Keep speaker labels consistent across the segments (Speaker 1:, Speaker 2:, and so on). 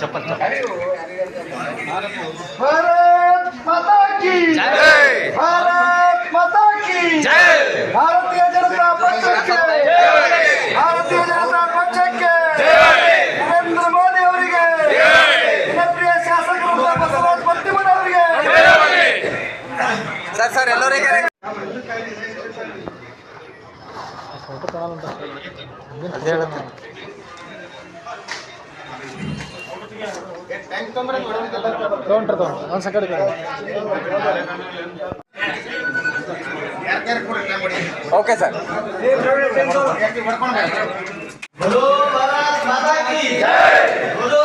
Speaker 1: ಚಪ್ಪಲ್
Speaker 2: sir ಎಲ್ಲರಿಗೆ
Speaker 1: ತಗೊಂಡ್ರ ತಗೊಂಡು ಒಂದು ಸಕಡೆ ಓಕೆ ಸರ್. ಬರೋ ಭಾರತ್ ಜೈ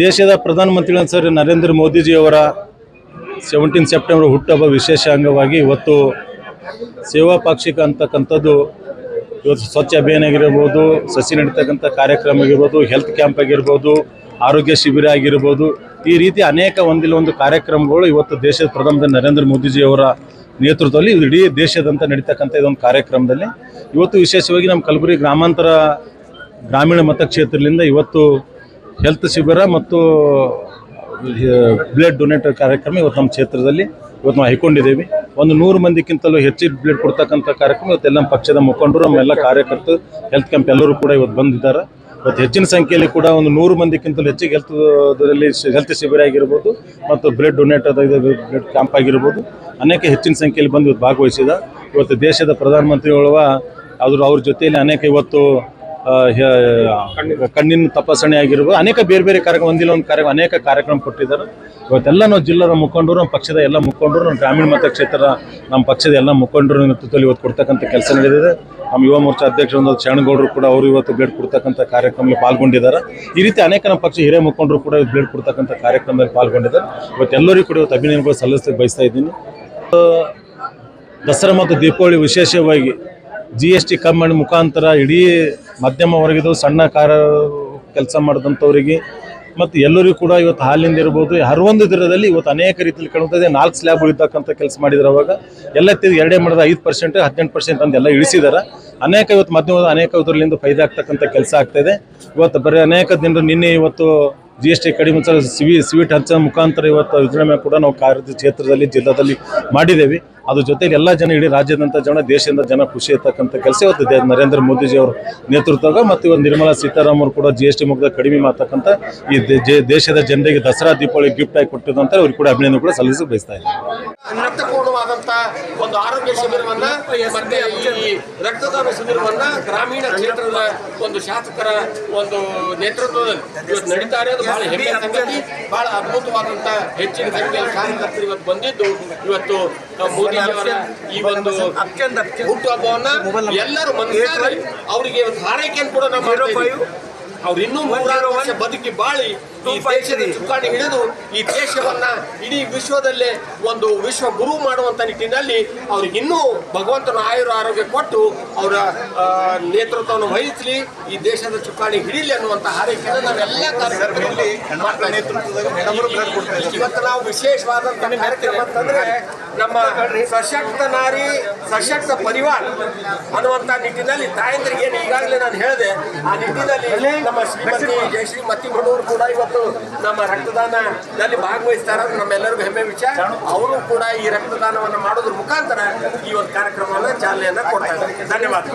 Speaker 3: ದೇಶದ ಪ್ರಧಾನಮಂತ್ರಿ ಸರ್ ನರೇಂದ್ರ ಮೋದಿಜಿಯವರ ಸೆವೆಂಟೀನ್ ಸೆಪ್ಟೆಂಬರ್ ಹುಟ್ಟುಹಬ್ಬ ವಿಶೇಷ ಅಂಗವಾಗಿ ಇವತ್ತು ಸೇವಾ ಪಾಕ್ಷಿಕ ಅಂತಕ್ಕಂಥದ್ದು ಇವತ್ತು ಸ್ವಚ್ಛ ಅಭಿಯಾನ ಆಗಿರ್ಬೋದು, ಸಸಿ ನಡೀತಕ್ಕಂಥ ಕಾರ್ಯಕ್ರಮ ಆಗಿರ್ಬೋದು ಹೆಲ್ತ್ ಕ್ಯಾಂಪ್ ಆಗಿರ್ಬೋದು, ಆರೋಗ್ಯ ಶಿಬಿರ ಆಗಿರ್ಬೋದು, ಈ ರೀತಿ ಅನೇಕ ಒಂದಿಲ್ಲ ಒಂದು ಕಾರ್ಯಕ್ರಮಗಳು ಇವತ್ತು ದೇಶದ ಪ್ರಧಾನಮಂತ್ರಿ ನರೇಂದ್ರ ಮೋದಿಜಿಯವರ ನೇತೃತ್ವದಲ್ಲಿ ಇಡೀ ದೇಶದಂತ ನಡೀತಕ್ಕಂಥ ಇದೊಂದು ಕಾರ್ಯಕ್ರಮದಲ್ಲಿ. ಇವತ್ತು ವಿಶೇಷವಾಗಿ ನಮ್ಮ ಕಲಬುರಗಿ ಗ್ರಾಮಾಂತರ ಗ್ರಾಮೀಣ ಮತಕ್ಷೇತ್ರದಿಂದ ಇವತ್ತು ಹೆಲ್ತ್ ಶಿಬಿರ ಮತ್ತು ಬ್ಲಡ್ ಡೊನೇಟ್ ಕಾರ್ಯಕ್ರಮ ಇವತ್ತು ನಮ್ಮ ಕ್ಷೇತ್ರದಲ್ಲಿ ಇವತ್ತು ನಾವು ಹೈಕೊಂಡಿದ್ದೀವಿ. ಒಂದು ನೂರು ಮಂದಿಗಿಂತಲೂ ಹೆಚ್ಚು ಬ್ಲಡ್ ಕೊಡ್ತಕ್ಕಂಥ ಕಾರ್ಯಕ್ರಮ ಇವತ್ತೆಲ್ಲ ನಮ್ಮ ಪಕ್ಷದ ಮುಖಂಡರು ನಮ್ಮೆಲ್ಲ ಕಾರ್ಯಕರ್ತರು, ಹೆಲ್ತ್ ಕ್ಯಾಂಪ್ ಎಲ್ಲರೂ ಕೂಡ ಇವತ್ತು ಬಂದಿದ್ದಾರೆ. ಇವತ್ತು ಹೆಚ್ಚಿನ ಸಂಖ್ಯೆಯಲ್ಲಿ ಕೂಡ ಒಂದು ನೂರು ಮಂದಿಗಿಂತಲೂ ಹೆಚ್ಚಿಗೆ ಹೆಲ್ತ್ ಹೆಲ್ತ್ ಶಿಬಿರ ಆಗಿರ್ಬೋದು ಮತ್ತು ಬ್ಲಡ್ ಡೊನೇಟ್ ಬ್ಲಡ್ ಕ್ಯಾಂಪ್ ಆಗಿರ್ಬೋದು. ಅನೇಕ ಹೆಚ್ಚಿನ ಸಂಖ್ಯೆಯಲ್ಲಿ ಬಂದು ಇವತ್ತು ಭಾಗವಹಿಸಿದ. ಇವತ್ತು ದೇಶದ ಪ್ರಧಾನಮಂತ್ರಿಗಳವ ಅದ್ರ ಅವ್ರ ಜೊತೆಯಲ್ಲಿ ಅನೇಕ ಇವತ್ತು ಕಣ್ಣಿನ ತಪಾಸಣೆ ಆಗಿರ್ಬೋದು. ಅನೇಕ ಬೇರೆ ಬೇರೆ ಕಾರ್ಯಕ್ರಮ ಒಂದಿಲ್ಲ ಒಂದು ಕಾರ್ಯಕ್ರಮ ಅನೇಕ ಕಾರ್ಯಕ್ರಮ ಕೊಟ್ಟಿದ್ದಾರೆ. ಇವತ್ತೆಲ್ಲ ನಾವು ಜಿಲ್ಲಾದ ಮುಖಂಡರು ನಮ್ಮ ಪಕ್ಷದ ಎಲ್ಲ ಮುಖಂಡರು ನಮ್ಮ ಗ್ರಾಮೀಣ ಮತಕ್ಷೇತ್ರ ನಮ್ಮ ಪಕ್ಷದ ಎಲ್ಲ ಮುಖಂಡರು ನೇತೃತ್ವದಲ್ಲಿ ಇವತ್ತು ಕೊಡ್ತಕ್ಕಂಥ ಕೆಲಸ ನಡೆದಿದೆ. ನಮ್ಮ ಯುವ ಮೋರ್ಚಾ ಅಧ್ಯಕ್ಷರು ಶರಣಗೌಡರು ಕೂಡ ಅವರು ಇವತ್ತು ಬ್ಲೇಡ್ ಕೊಡ್ತಕ್ಕಂಥ ಕಾರ್ಯಕ್ರಮದಲ್ಲಿ ಪಾಲ್ಗೊಂಡಿದ್ದಾರೆ. ಈ ರೀತಿ ಅನೇಕ ನಮ್ಮ ಪಕ್ಷ ಹಿರಿಯ ಮುಖಂಡರು ಕೂಡ ಬ್ಲೇಡ್ ಕೊಡ್ತಕ್ಕಂಥ ಕಾರ್ಯಕ್ರಮದಲ್ಲಿ ಪಾಲ್ಗೊಂಡಿದ್ದಾರೆ. ಇವತ್ತೆಲ್ಲರಿಗೂ ಕೂಡ ಇವತ್ತು ಅಭಿನಂದನೆಗಳು ಸಲ್ಲಿಸಕ್ಕೆ ಬಯಸ್ತಾ ಇದ್ದೀನಿ. ದಸರಾ ಮತ್ತು ದೀಪಾವಳಿ ವಿಶೇಷವಾಗಿ ಜಿ ಎಸ್ ಟಿ ಕಮ್ಮಿ ಮುಖಾಂತರ ಇಡೀ ಮಧ್ಯಮ ವರ್ಗದ ಸಣ್ಣ ಕಾರ ಕೆಲಸ ಮಾಡಿದಂಥವ್ರಿಗೆ ಮತ್ತು ಎಲ್ಲರಿಗೂ ಕೂಡ ಇವತ್ತು ಹಾಲಿಂದ ಇರ್ಬೋದು. ಹರವೊಂದು ದಿನದಲ್ಲಿ ಇವತ್ತು ಅನೇಕ ರೀತಿಯಲ್ಲಿ ಕಾಣುತ್ತದೆ ನಾಲ್ಕು ಸ್ಲ್ಯಾಬ್ ಉಳಿತಕ್ಕಂಥ ಕೆಲಸ ಮಾಡಿದ್ರು ಅವಾಗ. ಎಲ್ಲ ತೆಗೆದು ಎರಡೇ ಮಾಡಿದ ಐದು ಪರ್ಸೆಂಟ್ ಹದಿನೆಂಟು ಪರ್ಸೆಂಟ್ ಅಂತ ಎಲ್ಲ ಇಳಿಸಿದ್ದಾರೆ ಅನೇಕ ಇವತ್ತು ಮಧ್ಯಮದ ಅನೇಕ ಇದರಲ್ಲಿಂದ ಫೈದೆ ಆಗ್ತಕ್ಕಂಥ ಕೆಲಸ ಆಗ್ತಾಯಿದೆ ಇವತ್ತು ಬರೀ ಅನೇಕ ದಿನರು ನಿನ್ನೆ ಇವತ್ತು ಜಿ ಎಸ್ ಟಿ ಕಡಿಮೆ ಸಿವಿ ಸ್ವೀಟ್ ಹಂಚೋ ಮುಖಾಂತರ ಇವತ್ತು ವಿಜೃಂಭಣೆ ಕೂಡ ನಾವು ಕಾರ್ಯ ಕ್ಷೇತ್ರದಲ್ಲಿ, ಜಿಲ್ಲಾದಲ್ಲಿ ಮಾಡಿದ್ದೇವೆ. ಅದ್ರ ಜೊತೆಗೆ ಎಲ್ಲ ಜನ ಇಡೀ ರಾಜ್ಯದಂತ ಜನ, ದೇಶದಿಂದ ಜನ ಖುಷಿ ಇರ್ತಕ್ಕಂಥ ಕೆಲಸ ಇವತ್ತು ನರೇಂದ್ರ ಮೋದಿಜಿ ಅವರ ನೇತೃತ್ವದಾಗ ಮತ್ತು ಇವತ್ತು ನಿರ್ಮಲಾ ಅವರು ಕೂಡ ಜಿ ಎಸ್ ಟಿ ಮುಗ್ದ ಕಡಿಮೆ ಮಾಡ್ತಕ್ಕಂಥ ಈ ದೇಶದ ಜನರಿಗೆ ದಸರಾ, ದೀಪಾವಳಿ ಗಿಫ್ಟ್ ಆಗಿ ಕೊಟ್ಟಿದ್ದಂತ ಅವ್ರಿಗೆ ಕೂಡ ಅಭಿನಂದನೆ ಕೂಡ ಸಲ್ಲಿಸಿ ಬಯಸ್ತಾ
Speaker 4: ಇದ್ದಾರೆ. ಒಂದು ಆರೋಗ್ಯ ಶಿಬಿರವನ್ನ ಈ ರಕ್ತದಾನ ಶಿಬಿರವನ್ನ ಗ್ರಾಮೀಣ ಕ್ಷೇತ್ರದ ಒಂದು ಶಾಸಕರ ಒಂದು ನೇತೃತ್ವದಲ್ಲಿ ಇವತ್ತು ನಡೀತಾ ಬಹಳ ಹೆಮ್ಮೆಯ ಸಂಗತಿ. ಬಹಳ ಅದ್ಭುತವಾದಂತ ಹೆಚ್ಚಿನ ಸಂಖ್ಯೆಯಲ್ಲಿ ಕಾರ್ಯಕರ್ತರು ಇವತ್ತು ಬಂದಿದ್ದು. ಇವತ್ತು ಮೋದಿಜಿಯವರ ಈ ಒಂದು ಹುಟ್ಟುಹಬ್ಬವನ್ನ ಎಲ್ಲರೂ ಮನಸ್ಸಾರೆ ಅವರಿಗೆ ಹಾರೈಕೆಯನ್ನು ಕೂಡ ನಾವು. ಅವ್ರು ಇನ್ನೂ ಮೂರಾರು ವರ್ಷ ಬದುಕಿ ಬಾಳಿ ಈ ದೇಶದ ಚುಕ್ಕಾಣಿ ಹಿಡಿದು ಈ ದೇಶವನ್ನ ಇಡೀ ವಿಶ್ವದಲ್ಲೇ ಒಂದು ವಿಶ್ವ ಗುರು ಮಾಡುವಂತ ನಿಟ್ಟಿನಲ್ಲಿ ಅವ್ರಿಗೆ ಇನ್ನೂ ಭಗವಂತನ ಆಯುರ ಆರೋಗ್ಯ ಕೊಟ್ಟು ಅವರ ನೇತೃತ್ವವನ್ನು ವಹಿಸಲಿ ಈ ದೇಶದ ಚುಕ್ಕಾಣಿ ಹಿಡಿಲಿ ಅನ್ನುವಂತ ಹಾರೈಕೆಯನ್ನು ನಾವೆಲ್ಲ ಕಾರ್ಯಕ್ರಮದಲ್ಲಿ. ಇವತ್ತು ನಾವು ವಿಶೇಷವಾದಂತ ಕಾರ್ಯಕ್ರಮ ಅಂತಂದ್ರೆ ನಮ್ಮ ಸಶಕ್ತ ನಾರಿ ಸಶಕ್ತ ಪರಿವಾರ ಅನ್ನುವಂತ ನಿಟ್ಟಿನಲ್ಲಿ ತಾಯಂದ್ರಿಗೆ ಏನು ಈಗಾಗಲೇ ನಾನು ಹೇಳಿದೆ ಆ ನಿಟ್ಟಿನಲ್ಲಿ ನಮ್ಮ ಶ್ರೀಮತಿ ಜಯಶ್ರೀ ಮತ್ತಿಮಣ್ಣವರು ಕೂಡ ಇವತ್ತು ನಮ್ಮ ರಕ್ತದಾನದಲ್ಲಿ ಭಾಗವಹಿಸ್ತಾರ ನಮ್ಮೆಲ್ಲರಿಗೂ ಹೆಮ್ಮೆ ವಿಚಾರ ಅವರು ಕೂಡ ಈ ರಕ್ತದಾನವನ್ನು ಮಾಡೋದ್ರ ಮುಖಾಂತರ ಈ ಒಂದು ಕಾರ್ಯಕ್ರಮವನ್ನು ಚಾಲನೆಯನ್ನು ಕೊಡ್ತಾ ಇದ್ದಾರೆ. ಧನ್ಯವಾದ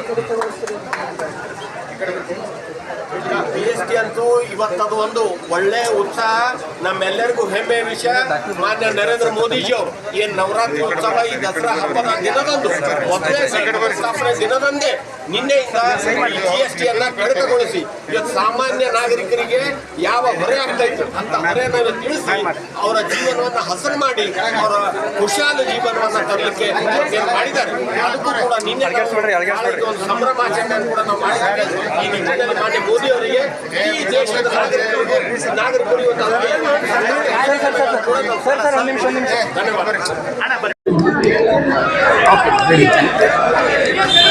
Speaker 4: ಬಿ ಎಸ್ ಟಿ ಅಂತೂ ಇವತ್ತದು ಒಂದು ಒಳ್ಳೆ ಉತ್ಸಾಹ. ನಮ್ಮೆಲ್ಲರಿಗೂ ಹೆಮ್ಮೆ ವಿಷಯ. ಮಾನ್ಯ ನರೇಂದ್ರ ಮೋದಿಜಿ ಅವರು ಏನ್ ನವರಾತ್ರಿ ಉತ್ಸವ ಈ ದಸರಾ ಹಬ್ಬದ ದಿನದಂದು ಮೊದಲೇ ಸ್ಥಾಪನೆ ದಿನದಂದೇ ನಿನ್ನೆಯಿಂದ ಜಿ ಎಸ್ ಟಿ ಅನ್ನ ಕಡಿತಗೊಳಿಸಿ ಇವತ್ತು ಸಾಮಾನ್ಯ ನಾಗರಿಕರಿಗೆ ಯಾವ ಹೊರೆ ಆಗ್ತಾ ಇತ್ತು ಅಂತ ಹೊರೆಯನ್ನು ತಿಳಿಸಿ ಅವರ ಜೀವನವನ್ನ ಹಸನು ಮಾಡಿ ಅವರ ಖುಷಿಯಾದ ಜೀವನವನ್ನ ತರಲಿಕ್ಕೆ ಮಾಡಿದ್ದಾರೆ. ಅದಕ್ಕೂ ಕೂಡ ನಿನ್ನೆ ಒಂದು ಸಂಭ್ರಮಾಚರಣೆಯನ್ನು ಕೂಡ ನಾವು ಮಾಡಿದ್ದೇವೆ. ಈ ನಿಟ್ಟಿನಲ್ಲಿ ಮಾನ್ಯ ಮೋದಿ ಅವರಿಗೆ ಈ ದೇಶದ ನಾಗರಿಕರಿಗೆ ನಾಗರಿಕರು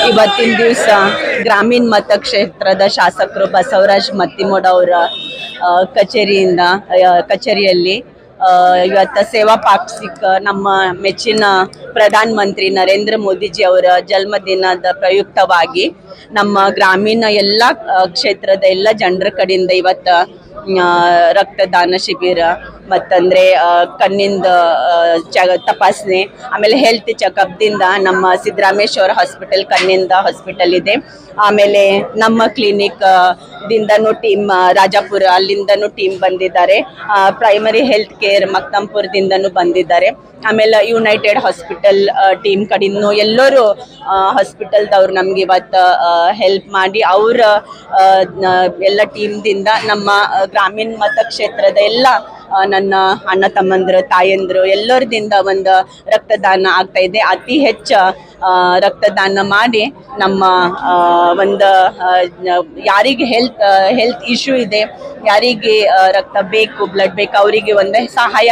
Speaker 4: ಇವತ್ತು
Speaker 5: ಇವತ್ತಿನ ದಿವಸ ಗ್ರಾಮೀಣ ಮತಕ್ಷೇತ್ರದ ಶಾಸಕರು ಬಸವರಾಜ್ ಮತ್ತಿಮೋಡ ಅವರ ಕಚೇರಿಯಿಂದ ಕಚೇರಿಯಲ್ಲಿ ಇವತ್ತು ಸೇವಾ ಪಾಕ್ಷಿಕ ನಮ್ಮ ಮೆಚ್ಚಿನ ಪ್ರಧಾನ ಮಂತ್ರಿ ನರೇಂದ್ರ ಮೋದಿಜಿ ಅವರ ಜನ್ಮದಿನದ ಪ್ರಯುಕ್ತವಾಗಿ ನಮ್ಮ ಗ್ರಾಮೀಣ ಎಲ್ಲ ಕ್ಷೇತ್ರದ ಎಲ್ಲ ಜನರ ಕಡೆಯಿಂದ ಇವತ್ತು ರಕ್ತದಾನ ಶಿಬಿರ ಮತ್ತಂದ್ರೆ ಕಣ್ಣಿಂದ ಚ ತಪಾಸಣೆ, ಆಮೇಲೆ ಹೆಲ್ತ್ ಚೆಕಪ್ದಿಂದ ನಮ್ಮ ಸಿದ್ದರಾಮೇಶ್ವರ ಹಾಸ್ಪಿಟಲ್ ಕಣ್ಣಿಂದ ಹಾಸ್ಪಿಟಲ್ ಇದೆ. ಆಮೇಲೆ ನಮ್ಮ ಕ್ಲಿನಿಕ್ ದಿಂದನೂ ಟೀಮ್ ರಾಜಾಪುರ, ಅಲ್ಲಿಂದನೂ ಟೀಮ್ ಬಂದಿದ್ದಾರೆ. ಪ್ರೈಮರಿ ಹೆಲ್ತ್ ಕೇರ್ ಮಕ್ತಂಪುರದಿಂದನೂ ಬಂದಿದ್ದಾರೆ. ಆಮೇಲೆ ಯುನೈಟೆಡ್ ಹಾಸ್ಪಿಟಲ್ ಟೀಮ್ ಕಡೆಯಿಂದ ಎಲ್ಲರೂ ಹಾಸ್ಪಿಟಲ್ದವ್ರು ನಮ್ಗೆ ಇವತ್ತು ಹೆಲ್ಪ್ ಮಾಡಿ ಅವರ ಎಲ್ಲ ಟೀಮ್ದಿಂದ ನಮ್ಮ ಗ್ರಾಮೀಣ ಮತಕ್ಷೇತ್ರದ ಎಲ್ಲ ನನ್ನ ಅಣ್ಣ ತಮ್ಮಂದ್ರು, ತಾಯಂದ್ರು ಎಲ್ಲರದಿಂದ ಒಂದು ರಕ್ತದಾನ ಆಗ್ತಾ ಇದೆ. ಅತಿ ಹೆಚ್ಚು ರಕ್ತದಾನ ಮಾಡಿ ನಮ್ಮ ಒಂದು ಯಾರಿಗೆ ಹೆಲ್ತ್ ಹೆಲ್ತ್ ಇಶ್ಯೂ ಇದೆ, ಯಾರಿಗೆ ರಕ್ತ ಬೇಕು ಬ್ಲಡ್ ಬೇಕು, ಅವರಿಗೆ ಒಂದು ಸಹಾಯ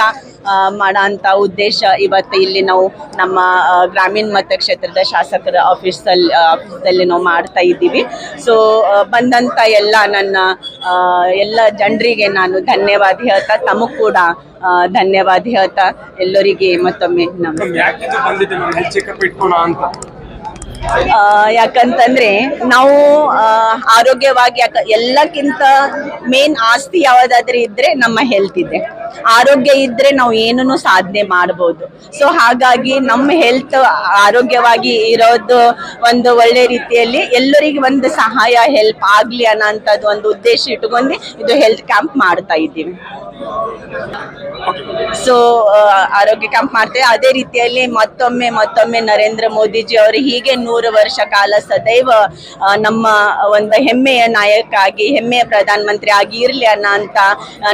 Speaker 5: ಮಾಡೋ ಅಂಥ ಉದ್ದೇಶ ಇವತ್ತು ಇಲ್ಲಿ ನಾವು ನಮ್ಮ ಗ್ರಾಮೀಣ ಮತ ಕ್ಷೇತ್ರದ ಶಾಸಕರ ಆಫೀಸಲ್ಲಿ ಆಫೀಸಲ್ಲಿ ನಾವು ಮಾಡ್ತಾ ಇದ್ದೀವಿ. ಸೊ ಬಂದಂಥ ಎಲ್ಲ ನನ್ನ ಎಲ್ಲ ಜನರಿಗೆ ನಾನು ಧನ್ಯವಾದ ಹೇಳ್ತಾ, ತಮಗೂ ಕೂಡ ಧನ್ಯವಾದ ಹೇಳ್ತಾ, ಎಲ್ಲರಿಗೆ ಮತ್ತೊಮ್ಮೆ ನಮ್ಮ ಯಾಕಂತಂದ್ರೆ ನಾವು ಆರೋಗ್ಯವಾಗಿ ಯಾಕ, ಎಲ್ಲಕ್ಕಿಂತ ಮೇನ್ ಆಸ್ತಿ ಯಾವ್ದಾದ್ರೆ ಇದ್ರೆ ನಮ್ಮ ಹೆಲ್ತ್ ಇದೆ. ಆರೋಗ್ಯ ಇದ್ರೆ ನಾವು ಏನನ್ನು ಸಾಧನೆ ಮಾಡ್ಬೋದು. ಸೊ ಹಾಗಾಗಿ ನಮ್ಮ ಹೆಲ್ತ್ ಆರೋಗ್ಯವಾಗಿ ಇರೋದು ಒಂದು ಒಳ್ಳೆ ರೀತಿಯಲ್ಲಿ ಎಲ್ಲರಿಗೆ ಒಂದು ಸಹಾಯ ಹೆಲ್ಪ್ ಆಗ್ಲಿ ಅನ್ನೋಂಥದ್ದು ಒಂದು ಉದ್ದೇಶ ಇಟ್ಕೊಂಡು ಇದು ಹೆಲ್ತ್ ಕ್ಯಾಂಪ್ ಮಾಡ್ತಾ ಇದ್ದೀವಿ. ಸೊ ಆರೋಗ್ಯ ಕ್ಯಾಂಪ್ ಮಾಡ್ತೇವೆ. ಅದೇ ರೀತಿಯಲ್ಲಿ ಮತ್ತೊಮ್ಮೆ ಮತ್ತೊಮ್ಮೆ ನರೇಂದ್ರ ಮೋದಿಜಿ ಅವರು ಹೀಗೆ ನೂರು ವರ್ಷ ಕಾಲ ಸದೈವ ನಮ್ಮ ಒಂದು ಹೆಮ್ಮೆಯ ನಾಯಕ ಆಗಿ ಹೆಮ್ಮೆಯ ಪ್ರಧಾನ ಮಂತ್ರಿ ಆಗಿ ಇರಲಿ ಅಣ್ಣ ಅಂತ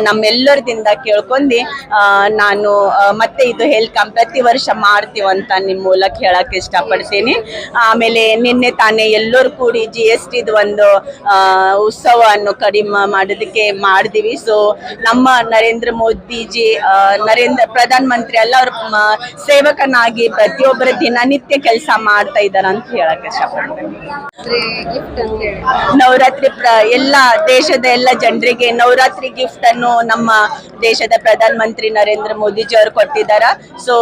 Speaker 5: ನಮ್ಮೆಲ್ಲರದಿಂದ ಕೇಳ್ಕೊಂಡು ನಾನು ಮತ್ತೆ ಇದು ಹೆಲ್ಕಮ್ ಪ್ರತಿ ವರ್ಷ ಮಾಡ್ತೀವಂತ ನಿಮ್ಮ ಮೂಲಕ ಹೇಳಕ್ ಇಷ್ಟಪಡ್ತೀನಿ. ಆಮೇಲೆ ನಿನ್ನೆ ತಾನೇ ಎಲ್ಲರೂ ಕೂಡಿ ಜಿ ಎಸ್ ಟಿದು ಒಂದು ಉತ್ಸವವನ್ನು ಕಡಿಮೆ ಮಾಡೋದಕ್ಕೆ ಮಾಡಿದೀವಿ. ಸೊ ನಮ್ಮ ನರೇಂದ್ರ ಮೋದಿಜಿ ನರೇಂದ್ರ ಪ್ರಧಾನ ಮಂತ್ರಿ ಅಲ್ಲ ಅವ್ರ ಸೇವಕನಾಗಿ ಪ್ರತಿಯೊಬ್ಬರ ದಿನನಿತ್ಯ ಕೆಲಸ ಮಾಡ್ತಾ ಇದ್ದಾರೆ ಹೇಳಕ್ ಇಷ್ಟಪಡ್ತೇನೆ. ನವರಾತ್ರಿ ಪ್ರ ಎಲ್ಲ ದೇಶದ ಎಲ್ಲ ಜನರಿಗೆ ನವರಾತ್ರಿ ಗಿಫ್ಟ್ ಅನ್ನು ನಮ್ಮ ದೇಶದ ಪ್ರಧಾನ ಮಂತ್ರಿ ನರೇಂದ್ರ ಮೋದಿಜಿ ಅವರು ಕೊಟ್ಟಿದ್ದಾರ ಸೊ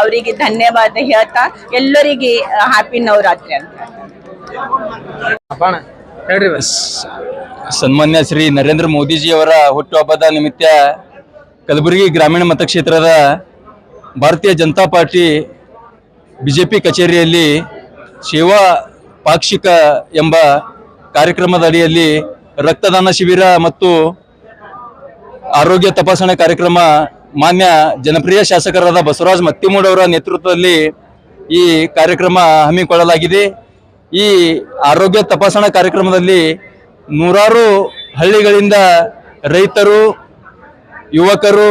Speaker 5: ಅವರಿಗೆ ಧನ್ಯವಾದ ಹೇಳ್ತಾ ಎಲ್ಲರಿಗೆ ಹ್ಯಾಪಿ ನವರಾತ್ರಿ ಅಂತ.
Speaker 6: ಸನ್ಮಾನ್ಯ ಶ್ರೀ ನರೇಂದ್ರ ಮೋದಿಜಿಯವರ ಹುಟ್ಟುಹಬ್ಬದ ನಿಮಿತ್ತ ಕಲಬುರಗಿ ಗ್ರಾಮೀಣ ಮತಕ್ಷೇತ್ರದ Bharatiya Janata Party B J P ಕಚೇರಿಯಲ್ಲಿ ಸೇವಾ ಪಾಕ್ಷಿಕ ಎಂಬ ಕಾರ್ಯಕ್ರಮದ ಅಡಿಯಲ್ಲಿ ರಕ್ತದಾನ ಶಿಬಿರ ಮತ್ತು ಆರೋಗ್ಯ ತಪಾಸಣೆ ಕಾರ್ಯಕ್ರಮ ಮಾನ್ಯ ಜನಪ್ರಿಯ ಶಾಸಕರಾದ ಬಸವರಾಜ ಮತ್ತಿಮೂಡ್ ಅವರ ನೇತೃತ್ವದಲ್ಲಿ ಈ ಕಾರ್ಯಕ್ರಮ ಹಮ್ಮಿಕೊಳ್ಳಲಾಗಿದೆ. ಈ ಆರೋಗ್ಯ ತಪಾಸಣಾ ಕಾರ್ಯಕ್ರಮದಲ್ಲಿ ನೂರಾರು ಹಳ್ಳಿಗಳಿಂದ ರೈತರು, ಯುವಕರು,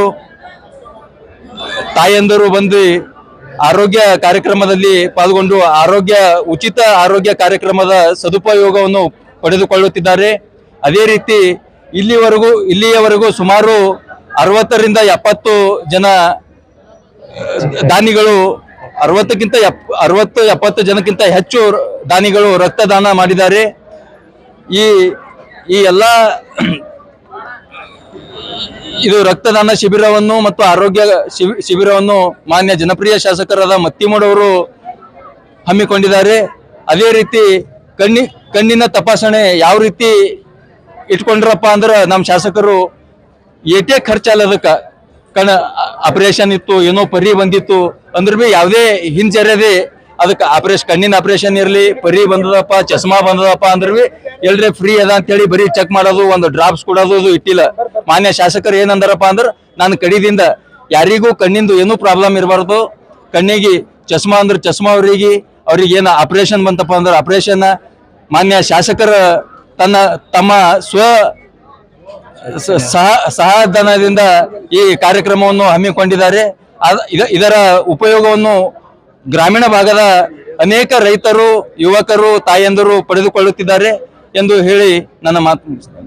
Speaker 6: ತಾಯಂದರು ಬಂದು ಆರೋಗ್ಯ ಕಾರ್ಯಕ್ರಮದಲ್ಲಿ ಪಾಲ್ಗೊಂಡು ಆರೋಗ್ಯ, ಉಚಿತ ಆರೋಗ್ಯ ಕಾರ್ಯಕ್ರಮದ ಸದುಪಯೋಗವನ್ನು ಪಡೆದುಕೊಳ್ಳುತ್ತಿದ್ದಾರೆ. ಅದೇ ರೀತಿ ಇಲ್ಲಿವರೆಗೂ, ಇಲ್ಲಿಯವರೆಗೂ ಸುಮಾರು ಅರವತ್ತರಿಂದ ಎಪ್ಪತ್ತು ಜನ, ದಾನಿಗಳು, ಅರವತ್ತಕ್ಕಿಂತ ಎಪ್, ಅರವತ್ತು, ಎಪ್ಪತ್ತು ಜನಕ್ಕಿಂತ ಹೆಚ್ಚು ದಾನಿಗಳು ರಕ್ತದಾನ ಮಾಡಿದ್ದಾರೆ. ಈ ಈ ಎಲ್ಲ ಇದು ರಕ್ತದಾನ ಶಿಬಿರವನ್ನು ಮತ್ತು ಆರೋಗ್ಯ ಶಿಬಿ- ಶಿಬಿರವನ್ನು ಮಾನ್ಯ ಜನಪ್ರಿಯ ಶಾಸಕರಾದ ಮತ್ತಿಮೂಡವರು ಹಮ್ಮಿಕೊಂಡಿದ್ದಾರೆ. ಅದೇ ರೀತಿ ಕಣ್ಣಿ, ಕಣ್ಣಿನ ತಪಾಸಣೆ ಯಾವ ರೀತಿ ಇಟ್ಕೊಂಡ್ರಪ್ಪ ಅಂದ್ರೆ ನಮ್ಮ ಶಾಸಕರು ಏಟೇ ಖರ್ಚಲ್ಲದಕ್ಕ ಕಣ ಆಪರೇಷನ್ ಇತ್ತು, ಏನೋ ಪರಿ ಬಂದಿತ್ತು. ಅಂದ್ರೆ ಬಿ ಯಾವುದೇ ಹಿಂಜರಿಯದೆ ಅದಕ್ಕೆ ಆಪರೇಷನ್ ಕಣ್ಣಿನ ಆಪರೇಷನ್ ಇರಲಿ, ಪರಿ ಬಂದದಪ್ಪ, ಚಸ್ಮಾ ಬಂದದಪ್ಪ ಅಂದ್ರೆ ಎಲ್ರಿ ಫ್ರೀ ಅದ ಅಂತೇಳಿ ಬರೀ ಚೆಕ್ ಮಾಡೋದು, ಒಂದು ಡ್ರಾಪ್ಸ್ ಕೊಡೋದು ಅದು ಇಟ್ಟಿಲ್ಲ. ಮಾನ್ಯ ಶಾಸಕರು ಏನಂದಾರಪ್ಪ ಅಂದ್ರೆ ನಾನು ಕಡಿದಿಂದ ಯಾರಿಗೂ ಕಣ್ಣಿಂದು ಏನೂ ಪ್ರಾಬ್ಲಮ್ ಇರಬಾರ್ದು. ಕಣ್ಣಿಗೆ ಚಸ್ಮಾ ಅಂದ್ರೆ ಚಸ್ಮಾ ಅವರಿಗೆ, ಅವ್ರಿಗೆ ಏನು ಆಪರೇಷನ್ ಬಂತಪ್ಪ ಅಂದ್ರೆ ಆಪರೇಷನ್ ಮಾನ್ಯ ಶಾಸಕರ ತನ್ನ, ತಮ್ಮ ಸ್ವ ಸಹ ಸಹಧನದಿಂದ ಈ ಕಾರ್ಯಕ್ರಮವನ್ನು ಹಮ್ಮಿಕೊಂಡಿದ್ದಾರೆ. ಇದರ ಉಪಯೋಗವನ್ನು ಗ್ರಾಮೀಣ ಭಾಗದ ಅನೇಕ ರೈತರು ಯುವಕರು ತಾಯಂದಿರು ಪಡೆದುಕೊಳ್ಳುತ್ತಿದ್ದಾರೆ ಎಂದು ಹೇಳಿ ನನ್ನ ಮಾತು ಮುಗಿಸ್ತೇನೆ